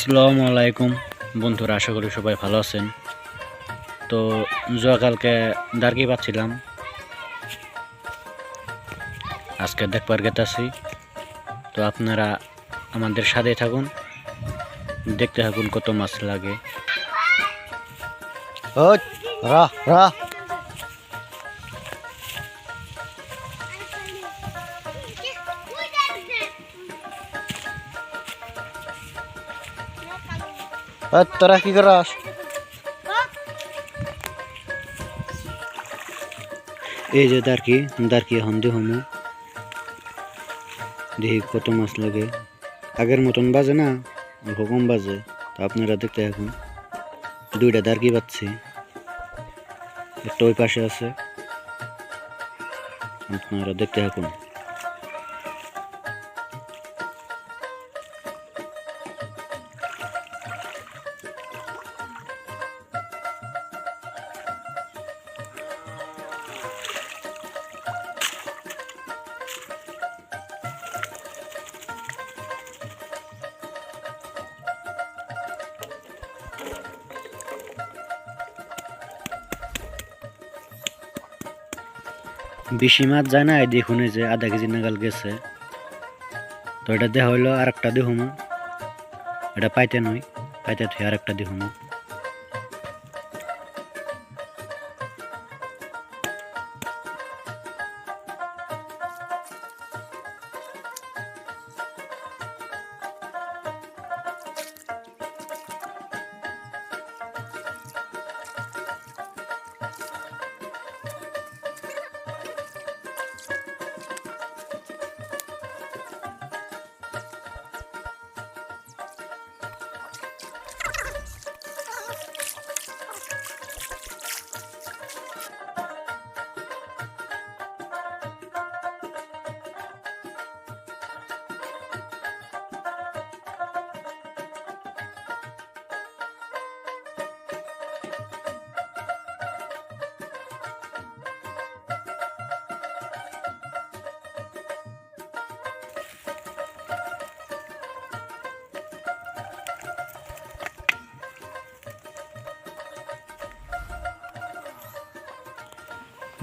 আসসালামু আলাইকুম। বন্ধুরা, আশা করি সবাই ভালো আছেন। তো কালকে দার্কি পাচ্ছিলাম। আজকে দেখবার গেতাছি তো আপনারা আমাদের সাথে থাকুন। দেখতে থাকুন কত মাছ লাগে। রা রা তোরা কি করাস এই যে দার্কি দার্কি, এখন হমু। দেখি কত মাছ লাগে। আগের মতন বাজে না, অল্প কম বাজে, তো আপনারা দেখতে থাকুন। দুইটা দার্কি পাচ্ছি একটা ওই পাশে আছে। আপনারা দেখতে থাকুন। বেশি মাছ যায় না দেখুন যে আধা কেজি নাগাল গেছে। তো এটা দেহা হইল আর একটা দেখুন এটা পাইতে নয়, পাইতে থুই আর একটা দেখুন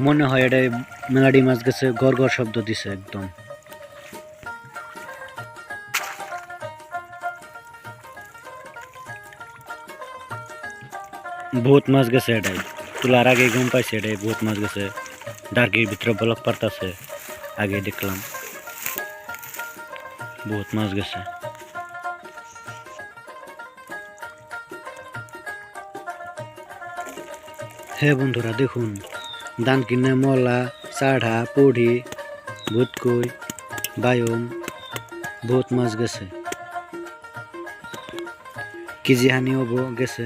মনে হয় এটা মেলাডি মাছ গেছে, গড় গড় শব্দ দিছে একদম। বহুত মাছ গেছে এটাই। তোলার আগে গম পাইছে এটাই, বহুত মাছ গেছে। ডার্কির ভিতরে বলক পারতাছে আগে দেখলাম। বহুত মাছ গেছে। হ্যাঁ বন্ধুরা, দেখুন ধান কিনে মলা চাড়া পুড়ি ভুটকুই বায়ন বহুত মাছ গেছে। কেজি হানি হব গেছে।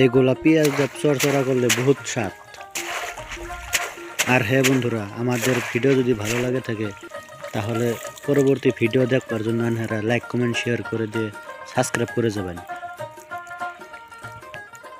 এইগুলা পেঁয়াজ দিয়ে চড়চড়া করলে বহুত স্বাদ। আর হ্যাঁ বন্ধুরা, আমাদের ভিডিও যদি ভালো লাগে থাকে, তাহলে পরবর্তী ভিডিও দেখবার জন্য আপনারা লাইক কমেন্ট শেয়ার করে দিয়ে সাবস্ক্রাইব করে যাবেন।